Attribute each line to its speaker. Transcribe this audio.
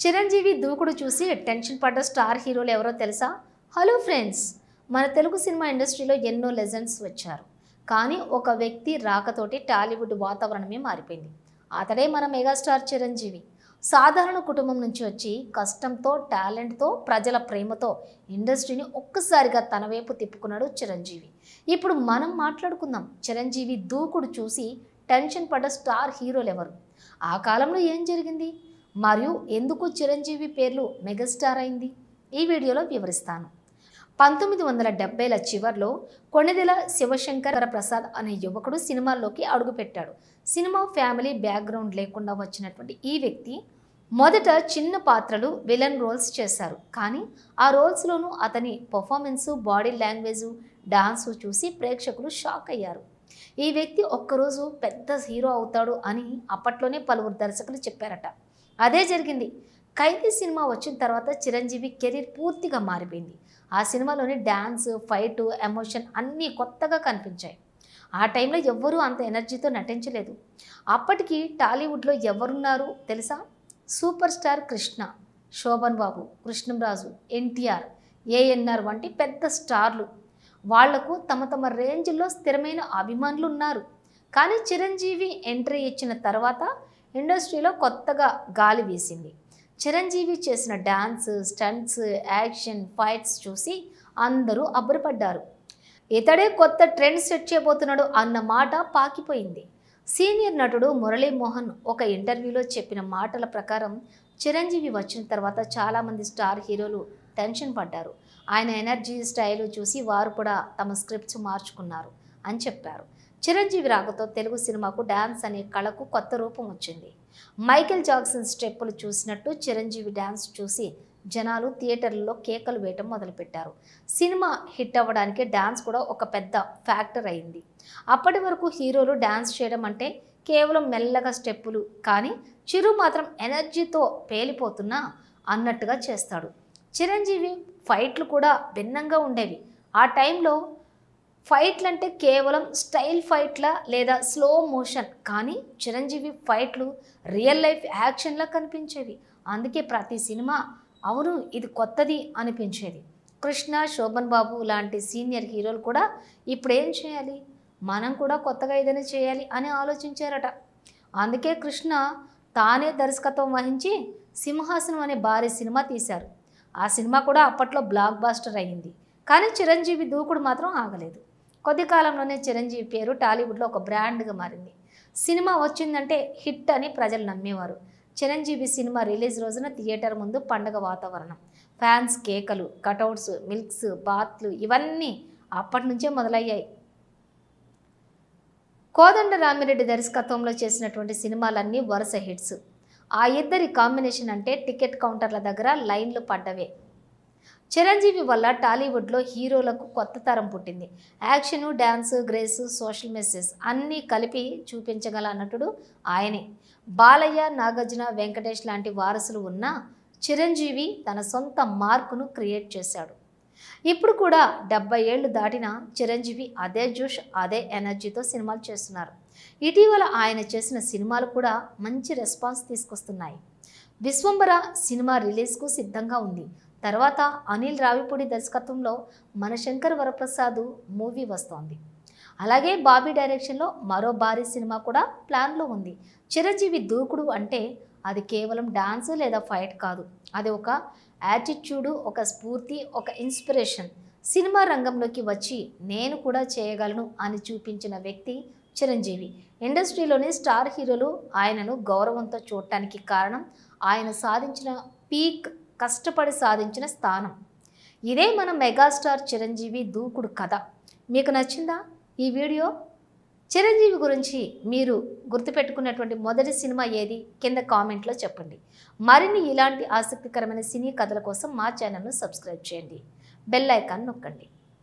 Speaker 1: చిరంజీవి దూకుడు చూసి టెన్షన్ పడ్డ స్టార్ హీరోలు ఎవరో తెలుసా? హలో ఫ్రెండ్స్ మన తెలుగు సినిమా ఇండస్ట్రీలో ఎన్నో లెజెండ్స్ వచ్చారు. కానీ ఒక వ్యక్తి రాకతోటి టాలీవుడ్ వాతావరణమే మారిపోయింది. అతడే మన మెగాస్టార్ చిరంజీవి. సాధారణ కుటుంబం నుంచి వచ్చి కష్టంతో టాలెంట్తో ప్రజల ప్రేమతో ఇండస్ట్రీని ఒక్కసారిగా తన వైపు తిప్పుకున్నాడు చిరంజీవి. ఇప్పుడు మనం మాట్లాడుకుందాం. చిరంజీవి దూకుడు చూసి టెన్షన్ పడ్డ స్టార్ హీరోలు ఎవరు? ఆ కాలంలో ఏం జరిగింది? మరియు ఎందుకు చిరంజీవి పేర్లు మెగాస్టార్ అయింది? ఈ వీడియోలో వివరిస్తాను. పంతొమ్మిది వందల డెబ్బైల చివర్లో కొణిదెల శివశంకర ప్రసాద్ అనే యువకుడు సినిమాల్లోకి అడుగుపెట్టాడు. సినిమా ఫ్యామిలీ బ్యాక్గ్రౌండ్ లేకుండా వచ్చినటువంటి ఈ వ్యక్తి మొదట చిన్న పాత్రలు విలన్ రోల్స్ చేశారు. కానీ ఆ రోల్స్లోనూ అతని పర్ఫార్మెన్సు బాడీ లాంగ్వేజు డాన్సు చూసి ప్రేక్షకులు షాక్ అయ్యారు. ఈ వ్యక్తి ఒక్కరోజు పెద్ద హీరో అవుతాడు అని అప్పట్లోనే పలువురు దర్శకులు చెప్పారట. అదే జరిగింది. ఖైదీ సినిమా వచ్చిన తర్వాత చిరంజీవి కెరీర్ పూర్తిగా మారిపోయింది. ఆ సినిమాలోని డ్యాన్స్ ఫైట్ ఎమోషన్ అన్నీ కొత్తగా కనిపించాయి. ఆ టైంలో ఎవ్వరూ అంత ఎనర్జీతో నటించలేదు. అప్పటికి టాలీవుడ్లో ఎవరున్నారు తెలుసా? సూపర్ స్టార్ కృష్ణ శోభన్ బాబు కృష్ణంరాజు ఎన్టీఆర్ ఏఎన్ఆర్ వంటి పెద్ద స్టార్లు. వాళ్ళకు తమ తమ రేంజ్లో స్థిరమైన అభిమానులు ఉన్నారు. కానీ చిరంజీవి ఎంట్రీ ఇచ్చిన తర్వాత ఇండస్ట్రీలో కొత్తగా గాలి వీసింది. చిరంజీవి చేసిన డ్యాన్స్ స్టంట్స్ యాక్షన్ ఫైట్స్ చూసి అందరూ అబ్బురపడ్డారు. ఇతడే కొత్త ట్రెండ్ సెట్ చేయబోతున్నాడు అన్న మాట పాకిపోయింది. సీనియర్ నటుడు మురళీమోహన్ ఒక ఇంటర్వ్యూలో చెప్పిన మాటల ప్రకారం చిరంజీవి వచ్చిన తర్వాత చాలామంది స్టార్ హీరోలు టెన్షన్ పడ్డారు. ఆయన ఎనర్జీ స్టైల్ చూసి వారు కూడా తమ స్క్రిప్ట్స్ మార్చుకున్నారు అని చెప్పారు. చిరంజీవి రాకతో తెలుగు సినిమాకు డ్యాన్స్ అనే కళకు కొత్త రూపం వచ్చింది. మైకేల్ జాక్సన్ స్టెప్పులు చూసినట్టు చిరంజీవి డ్యాన్స్ చూసి జనాలు థియేటర్లలో కేకలు వేయటం మొదలుపెట్టారు. సినిమా హిట్ అవ్వడానికి డ్యాన్స్ కూడా ఒక పెద్ద ఫ్యాక్టర్ అయింది. అప్పటి వరకు హీరోలు డ్యాన్స్ చేయడం అంటే కేవలం మెల్లగా స్టెప్పులు కానీ చిరు మాత్రం ఎనర్జీతో పేలిపోతున్నా అన్నట్టుగా చేస్తాడు. చిరంజీవి ఫైట్లు కూడా భిన్నంగా ఉండేవి. ఆ టైంలో ఫైట్లు అంటే కేవలం స్టైల్ ఫైట్ల లేదా స్లో మోషన్ కానీ చిరంజీవి ఫైట్లు రియల్ లైఫ్ యాక్షన్లా కనిపించేవి. అందుకే ప్రతి సినిమా అవును ఇది కొత్తది అనిపించేది. కృష్ణ శోభన్ బాబు లాంటి సీనియర్ హీరోలు కూడా ఇప్పుడు ఏం చేయాలి? మనం కూడా కొత్తగా ఏదైనా చేయాలి అని ఆలోచించారట. అందుకే కృష్ణ తానే దర్శకత్వం వహించి సింహాసనం అనే భారీ సినిమా తీశారు. ఆ సినిమా కూడా అప్పట్లో బ్లాక్ బాస్టర్ అయ్యింది. కానీ చిరంజీవి దూకుడు మాత్రం ఆగలేదు. కొద్ది కాలంలోనే చిరంజీవి పేరు టాలీవుడ్లో ఒక బ్రాండ్గా మారింది. సినిమా వచ్చిందంటే హిట్ అని ప్రజలు నమ్మేవారు. చిరంజీవి సినిమా రిలీజ్ రోజున థియేటర్ ముందు పండగ వాతావరణం. ఫ్యాన్స్ కేకలు కటౌట్స్ మిల్క్స్ బాత్లు ఇవన్నీ అప్పటి నుంచే మొదలయ్యాయి. కోదండ రామిరెడ్డి దర్శకత్వంలో చేసినటువంటి సినిమాలన్నీ వరుస హిట్స్. ఆ ఇద్దరి కాంబినేషన్ అంటే టికెట్ కౌంటర్ల దగ్గర లైన్లు పడ్డవే. చిరంజీవి వల్ల టాలీవుడ్లో హీరోలకు కొత్త తరం పుట్టింది. Action dance grace social message అన్నీ కలిపి చూపించగల నటుడు ఆయనే. బాలయ్య నాగార్జున వెంకటేష్ లాంటి వారసులు ఉన్న చిరంజీవి తన సొంత మార్కును క్రియేట్ చేశాడు. ఇప్పుడు కూడా డెబ్బై ఏళ్ళు దాటిన చిరంజీవి అదే జోష్ అదే ఎనర్జీతో సినిమాలు చేస్తున్నారు. ఇటీవల ఆయన చేసిన సినిమాలు కూడా మంచి రెస్పాన్స్ తీసుకొస్తున్నాయి. విశ్వంబర సినిమా రిలీజ్కు సిద్ధంగా ఉంది. తర్వాత అనిల్ రావిపూడి దర్శకత్వంలో మన శంకర్ వరప్రసాద్ మూవీ వస్తోంది. అలాగే బాబీ డైరెక్షన్లో మరో భారీ సినిమా కూడా ప్లాన్లో ఉంది. చిరంజీవి దూకుడు అంటే అది కేవలం డాన్స్ లేదా ఫైట్ కాదు. అది ఒక యాటిట్యూడు ఒక స్ఫూర్తి ఒక ఇన్స్పిరేషన్. సినిమా రంగంలోకి వచ్చి నేను కూడా చేయగలను అని చూపించిన వ్యక్తి చిరంజీవి. ఇండస్ట్రీలోని స్టార్ హీరోలు ఆయనను గౌరవంతో చూడటానికి కారణం ఆయన సాధించిన పీక్ కష్టపడి సాధించిన స్థానం. ఇదే మన మెగాస్టార్ చిరంజీవి దూకుడు కథ. మీకు నచ్చిందా ఈ వీడియో? చిరంజీవి గురించి మీరు గుర్తుపెట్టుకున్నటువంటి మొదటి సినిమా ఏది? కింద కామెంట్లో చెప్పండి. మరిన్ని ఇలాంటి ఆసక్తికరమైన సినీ కథల కోసం మా ఛానల్ను సబ్స్క్రైబ్ చేయండి. బెల్ ఐకాన్ నొక్కండి.